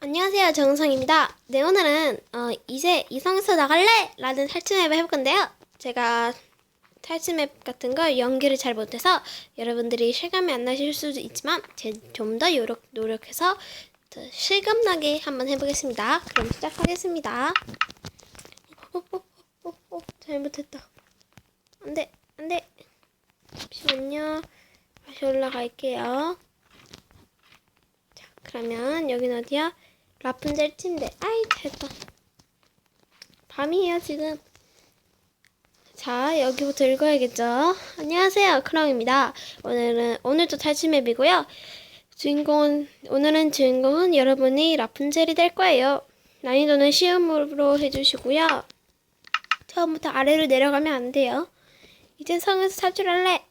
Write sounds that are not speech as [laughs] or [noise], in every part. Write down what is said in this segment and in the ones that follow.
안녕하세요 정성입니다. 네 오늘은 어, 이제 이성에서 나갈래? 라는 탈출 맵을 해볼 건데요. 제가 탈출 맵 같은 걸 연기를 잘 못해서 여러분들이 실감이 안 나실 수도 있지만 좀 더 노력해서 더 실감나게 한번 해보겠습니다. 그럼 시작하겠습니다. 어, 어, 어, 어, 잘못했다. 안돼 안돼. 잠시만요. 다시 올라갈게요. 자, 그러면 여긴 어디야? 라푼젤 침대. 아이, 됐다. 밤이에요, 지금. 자, 여기부터 읽어야겠죠? 안녕하세요, 크롱입니다. 오늘은, 오늘도 탈출맵이고요. 주인공은, 오늘은 주인공은 여러분이 라푼젤이 될 거예요. 난이도는 쉬움으로 해주시고요. 처음부터 아래로 내려가면 안 돼요. 이젠 성에서 탈출할래!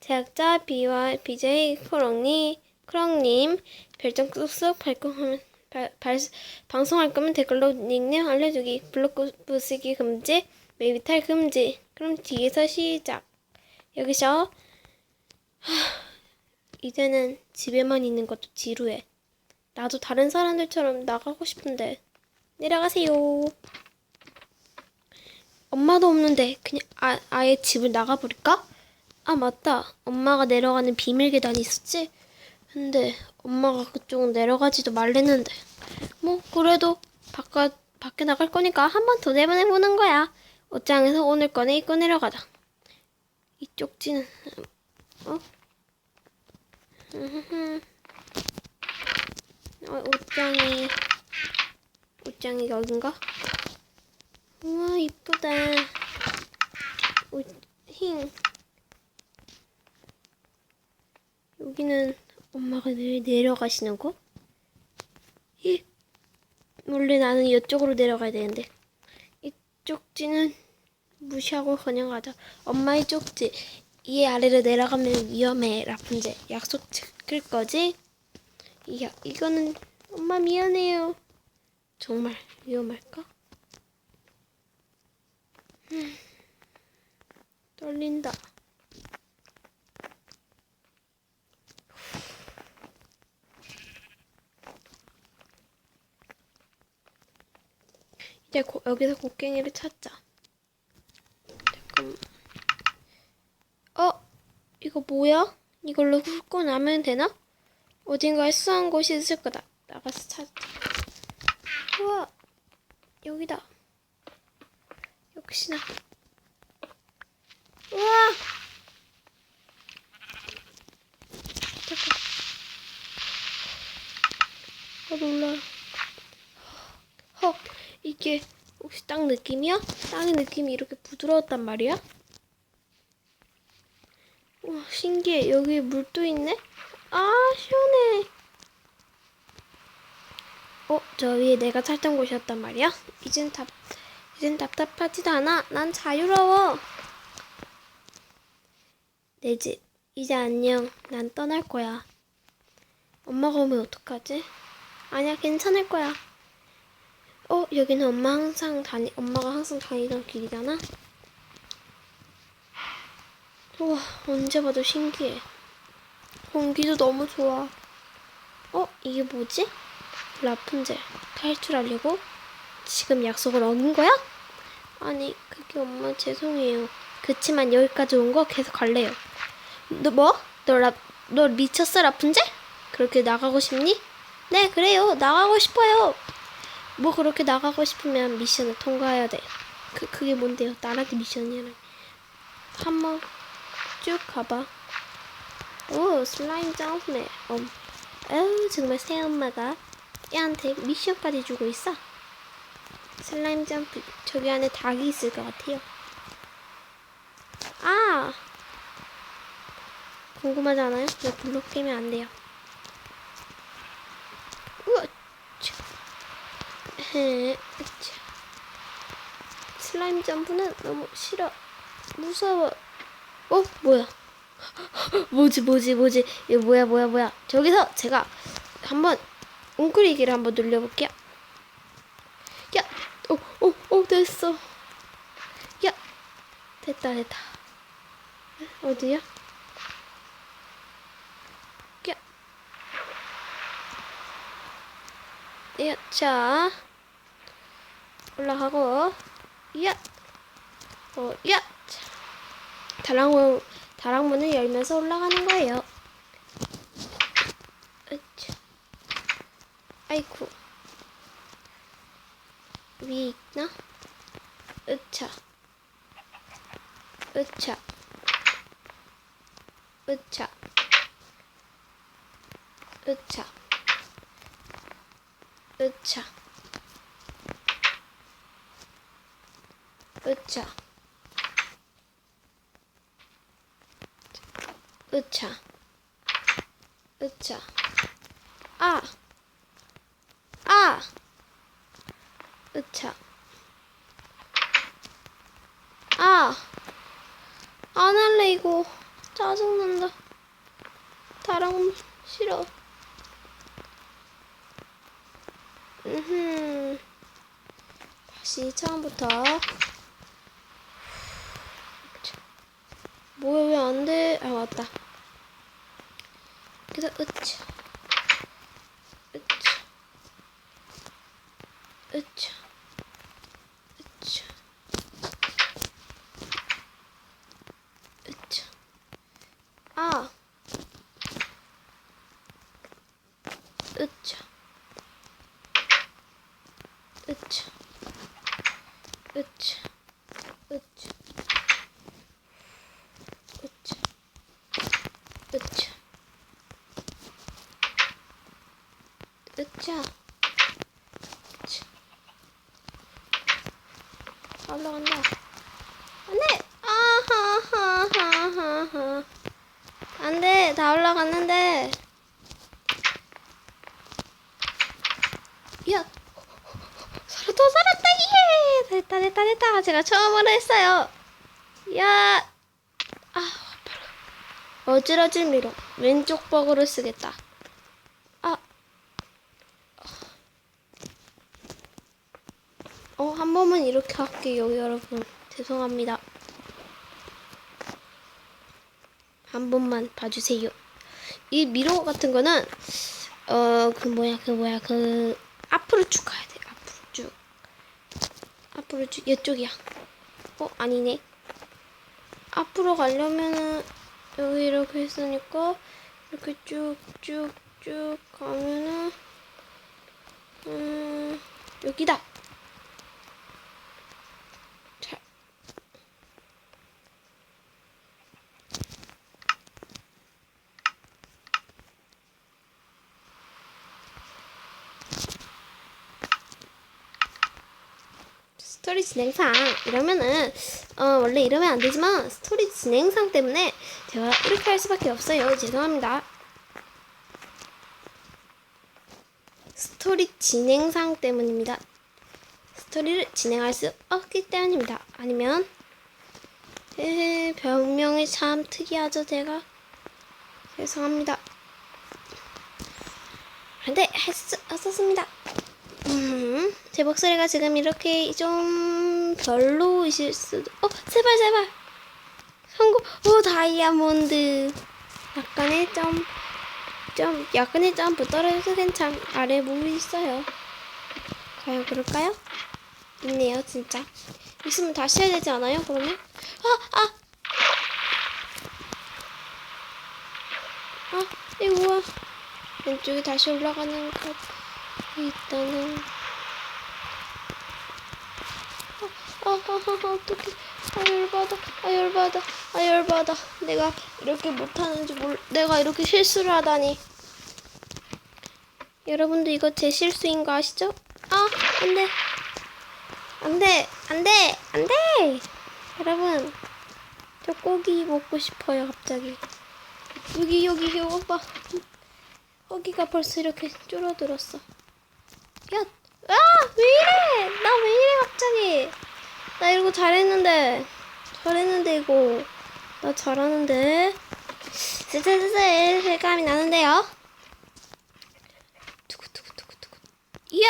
제작자 비와 BJ 크롱님, 크롱님, 별점 쑥쑥 발송하면 발, 발, 방송할 거면 댓글로 닉네임 알려주기, 블로그 부수기 금지, 메비탈 금지. 그럼 뒤에서 시작. 여기서 하, 이제는 집에만 있는 것도 지루해. 나도 다른 사람들처럼 나가고 싶은데 내려가세요. 엄마도 없는데 그냥 아, 아예 집을 나가버릴까? 아 맞다. 엄마가 내려가는 비밀 계단이 있었지? 근데 엄마가 그쪽은 내려가지도 말랬는데. 뭐 그래도 바깥 밖에 나갈 거니까 한 번 더 내보내 보는 거야. 옷장에서 오늘 거네 입고 내려가자. 이 쪽 지는 어? 어 옷장이 옷장이 여긴가? 우와 이쁘다. 옷 힝. 여기는 엄마가 내, 내려가시는 곳? 이, 원래 나는 이쪽으로 내려가야 되는데. 이 쪽지는 무시하고 그냥 가자. 엄마의 쪽지. 이 아래로 내려가면 위험해, 라푼젤. 약속 지킬 거지? 야, 이거는 엄마 미안해요. 정말 위험할까? 음, 떨린다. 이제 고, 여기서 곡괭이를 찾자. 잠깐만. 어? 이거 뭐야? 이걸로 훑고 나면 되나? 어딘가에 수한 곳이 있을 거다. 나가서 찾자. 우와! 여기다. 역시나. 우와! 잠깐. 아, 놀라. 헉. 이게 혹시 땅 느낌이야? 땅의 느낌이 이렇게 부드러웠단 말이야? 와 신기해 여기 물도 있네? 아 시원해 어? 저 위에 내가 찾던 곳이었단 말이야? 이젠 답 이젠 답답하지도 않아 난 자유로워 내 집 이제 안녕 난 떠날 거야 엄마가 오면 어떡하지? 아니야 괜찮을 거야 어, 여기는 엄마 항상 다니, 엄마가 항상 다니던 길이잖아? 우와, 언제 봐도 신기해. 공기도 너무 좋아. 어, 이게 뭐지? 라푼젤. 탈출하려고? 지금 약속을 어긴 거야? 아니, 그게 엄마 죄송해요. 그치만 여기까지 온 거 계속 갈래요. 너 뭐? 너 라, 너 미쳤어, 라푼젤? 그렇게 나가고 싶니? 네, 그래요. 나가고 싶어요. 뭐 그렇게 나가고 싶으면 미션을 통과해야 돼. 그 그게 뭔데요? 나라기 미션이라니. 한번 쭉 가봐. 오 슬라임 점프네. 음. 아우 정말 새 엄마가 얘한테 미션까지 주고 있어. 슬라임 점프 저기 안에 닭이 있을 것 같아요. 아 궁금하지 않아요? 왜 블록 깨면 안 돼요. 우와. 헤, 슬라임 점프는 너무 싫어. 무서워. 어, 뭐야? [laughs] 뭐지, 뭐지, 뭐지? 이거 뭐야, 뭐야, 뭐야? 저기서 제가 한번 웅크리기를 한번 눌려볼게요. 야, 오, 오, 오, 됐어. 야, 됐다, 됐다. 어디야? 야. 야, 자. 올라가고. 야. 어, 야. 자. 다랑문, 다랑문을 열면서 올라가는 거예요. 으쌰. 아이쿠. 위에 있나? 으차. 으차. 으차. 으차. 으차. 으차. 으차. 으차. 아. 아. 으차. 아. 안 할래, 이거. 짜증난다. 다랑 싫어. 음흠. 다시 처음부터. 뭐야, 왜 안 돼? 아, 맞다. 그래서, 으차. 으차. 으차. 으차. 으차. 으차. 으차. 으차. 으차. 올라간다. 안 돼! 아하하하하. 안 돼! 다 올라갔는데. 야! 살았다, 살았다! 예! 됐다, 됐다, 됐다. 제가 처음으로 했어요. 야! 아. 어지러질 미로. 왼쪽 벅으로 쓰겠다. 아. 어, 한 번만 이렇게 할게요, 여러분. 죄송합니다. 한 번만 봐주세요. 이 미러 같은 거는, 어, 그 뭐야, 그 뭐야, 그, 앞으로 쭉 가야 돼. 앞으로 쭉. 앞으로 쭉, 이쪽이야. 어, 아니네. 앞으로 가려면은, 여기 이렇게 했으니까, 이렇게 쭉, 쭉, 쭉 가면은, 음, 여기다. 스토리 진행상 이러면은 어 원래 이러면 안 되지만 스토리 진행상 때문에 제가 이렇게 할 수밖에 없어요. 죄송합니다. 스토리 진행상 때문입니다. 스토리를 진행할 수 없기 때문입니다. 아니면 에 별명이 참 특이하죠 제가? 죄송합니다. 근데 할수 없었습니다 음, 제 목소리가 지금 이렇게 좀 별로이실 수도. 어, 제발 제발. 성공. 오, 다이아몬드. 약간의 점, 점, 약간의 점프 떨어져서 괜찮. 아래 뭐 있어요? 과연 그럴까요? 있네요, 진짜. 있으면 다시 해야 되지 않아요? 그러면? 아, 아. 아, 이거 뭐야? 왼쪽에 다시 올라가는 것. 일단은 아, 아, 아, 어떡해. 아, 열받아. 아, 열받아. 아, 열받아. 내가 이렇게 못하는지 몰, 내가 이렇게 실수를 하다니. 여러분도 이거 제 실수인 거 아시죠? 아, 안 돼. 안 돼. 안 돼. 안 돼. 여러분, 저 고기 먹고 싶어요, 갑자기. 여기, 여기, 여기 봐. 고기가 벌써 이렇게 줄어들었어. 야, 아, 왜 이래? 나 왜 이래, 갑자기? 나 이거 잘했는데. 잘했는데, 이거. 나 잘하는데. 슬슬슬슬 실감이 나는데요? 두구두구두구두구. 이야!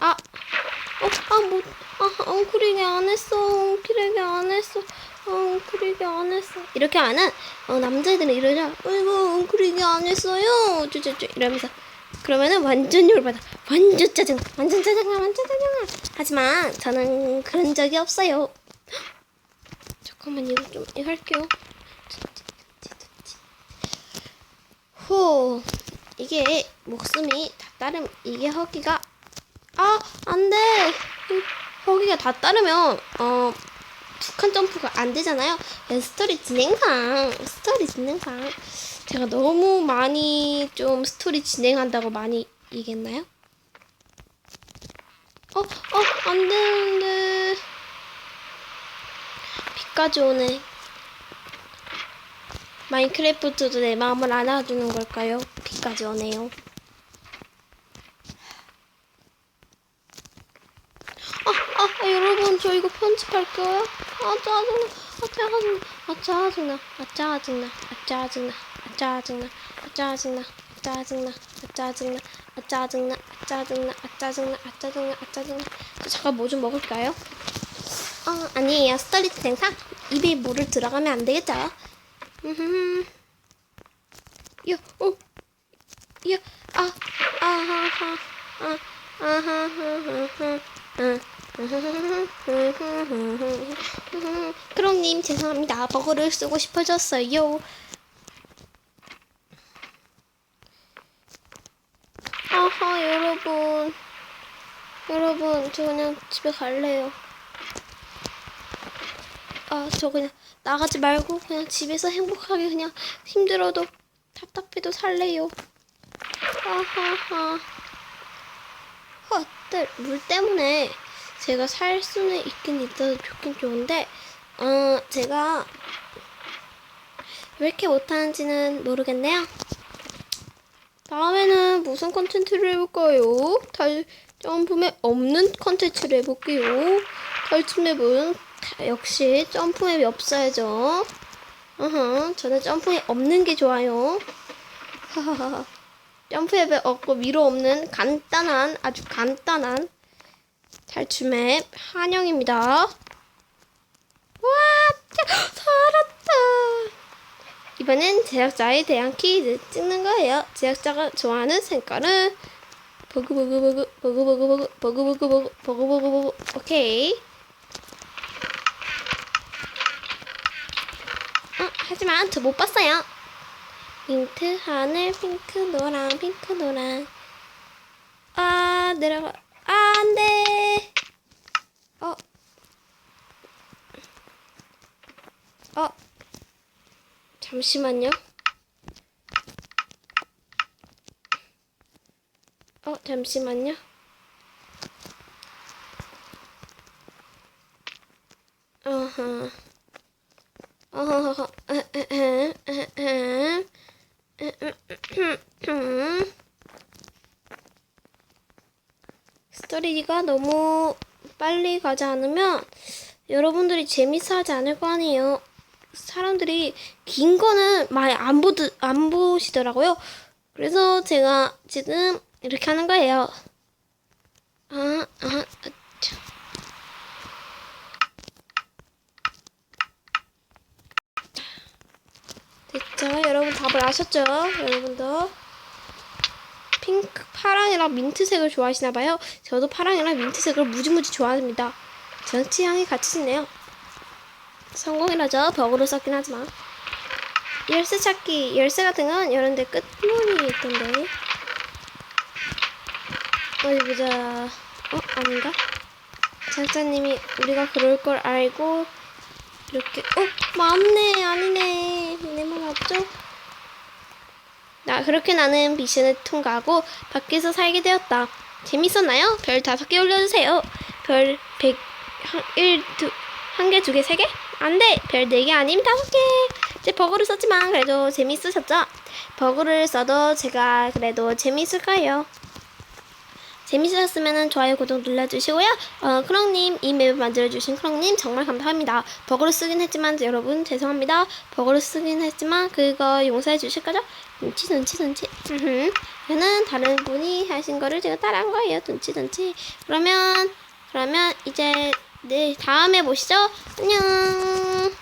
아, 어, 아, 뭐, 아, 엉클이게 안 했어. 엉클이게 안 했어. 어, 엉클이게 안 했어. 이렇게 하는, 어, 남자애들은 이러죠. 어이구, 엉클이게 안 했어요. 쭈쭈쭈. 이러면서. 그러면은 완전 열받아. 완전 짜증. 완전 짜증나. 완전 짜증나. 하지만 저는 그런 적이 없어요. 잠깐만 이거 좀 이거 할게요. 후 이게 목숨이 다 따름 이게 허기가 아 안돼 허기가 다 따르면 어 북한 점프가 안 되잖아요. 그래서 스토리 진행상 스토리 진행상 제가 너무 많이 좀 스토리 진행한다고 많이 얘기했나요? 어, 어, 안 되는데. 비까지 오네. 마인크래프트도 내 마음을 안아주는 걸까요? 비까지 오네요. 아, 아, 아, 여러분, 저 이거 편집할게요. 아, 짜증나. 아, 짜증나. 아, 짜증나. 아, 짜증나. 아, 짜증나. 아, 짜증나. 아, 짜증나. 아, 짜증나. 아, 짜증나. 아, 짜증나. 아, 짜증나. 아, 짜증나. 아, 짜증나. 아, 짜증나. 저 잠깐 뭐 좀 먹을까요? 어, 아니에요. 스토리 생상 입에 물을 들어가면 안 되겠죠? 음, 야, 어, 야, 아, 아하하, 아, 아하하하하, 아. 크롱님 [laughs] 죄송합니다. 버거를 쓰고 싶어졌어요. 아하 여러분 여러분 저 그냥 집에 갈래요. 아 저 그냥 나가지 말고 그냥 집에서 행복하게 그냥 힘들어도 답답해도 살래요. 아하하. 헛들 물 때문에 제가 살 수는 있긴 있어도 좋긴 좋은데 어 제가 왜 이렇게 못하는지는 모르겠네요. 다음에는 무슨 컨텐츠를 해볼까요? 달 점프맵 없는 컨텐츠를 해볼게요. 다- 역시 점프맵이 없어야죠. 어허, 저는 점프맵 없는 게 좋아요. 점프맵에 없고 위로 없는 간단한 아주 간단한 탈출맵 한영입니다. 와, 짜- 살았다. 이번엔 제작자에 대한 퀴즈 찍는 거예요. 제작자가 좋아하는 색깔은 버그 버그 버그 버그 버그 버그 버그 버그 버그 버그 버그 버그 오케이. 어, 하지만 저 못 봤어요. 민트, 하늘, 핑크, 노랑, 핑크, 노랑. 아, 내려가. 아, 안 돼. 어. 어. 잠시만요. 어, 잠시만요. 어허. 스토리가 너무 빨리 가지 않으면 여러분들이 재밌어 하지 않을 거 아니에요. 사람들이 긴 거는 많이 안 보드 안 보시더라고요. 그래서 제가 지금 이렇게 하는 거예요. 아, 아, 아, 참. 됐죠? 여러분 답을 아셨죠? 여러분도 핑크, 파랑이랑 민트색을 좋아하시나 봐요. 저도 파랑이랑 민트색을 무지무지 좋아합니다. 전 취향이 같으시네요. 성공이라죠. 벽으로 썼긴 하지만. 열쇠 찾기. 열쇠 같은 건 이런 데 끝머리에 있던데. 어디 보자. 어? 아닌가? 작자님이 우리가 그럴 걸 알고 이렇게 어? 맞네. 아니네. 내 말 맞죠? 나 그렇게 나는 미션을 통과하고 밖에서 살게 되었다. 재밌었나요? 별 다섯 개 올려주세요. 별 백, 한, 일, 두, 한 개, 두 개, 세 개? 안 돼! 별 네 개 아님 다섯 개! 이제 버그를 썼지만 그래도 재밌으셨죠? 버그를 써도 제가 그래도 재밌을 거예요. 재밌으셨으면 좋아요, 구독 눌러주시고요. 어, 크롱님, 이 맵을 만들어주신 크롱님 정말 감사합니다. 버그를 쓰긴 했지만 여러분 죄송합니다. 버그를 쓰긴 했지만 그거 용서해 주실 거죠? 눈치, 눈치, 눈치. 저는 다른 분이 하신 거를 제가 따라한 거예요. 눈치, 눈치. 그러면, 그러면 이제 네, 다음에 보시죠. 안녕.